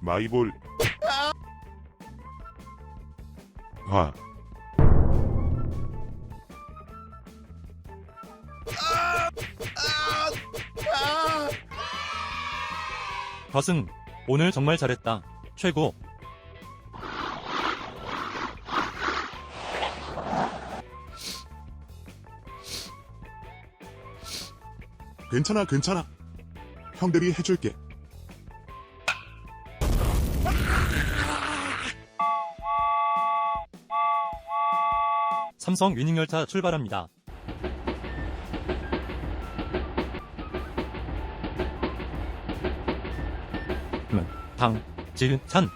마이볼. 화 과승, 오늘 정말 잘했다. 최고. 괜찮아 괜찮아. 형들이 해줄게 삼성 위닝 열차 출발합니다. 음, 당, 질, 찬.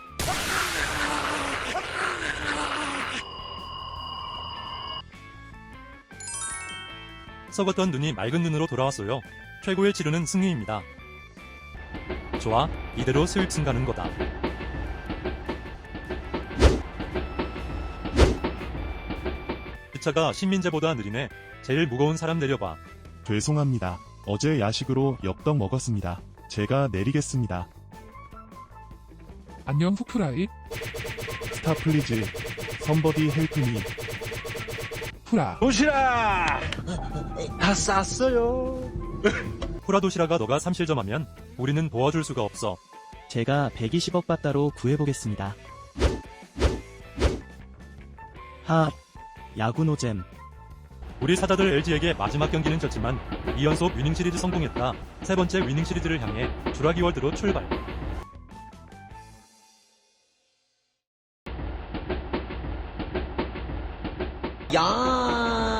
썩었던 눈이 맑은 눈으로 돌아왔어요. 최고의 치료는 승리입니다. 좋아, 이대로 슬층 가는 거다. 그 차가 신민재보다 느리네. 제일 무거운 사람 내려봐. 죄송합니다. 어제 야식으로 엽떡 먹었습니다. 제가 내리겠습니다. 안녕 후프라이 스타 플리즈. 선버디 헬프미. 후라 도시락 다 쌌어요. 후라도시라가 너가 삼실점하면 우리는 도와줄 수가 없어. 제가 120억 바다로 구해보겠습니다. 하, 야구 노잼. 우리 사자들 LG에게 마지막 경기는 졌지만 2연속 위닝 시리즈 성공했다. 세 번째 위닝 시리즈를 향해 주라기 월드로 출발. 야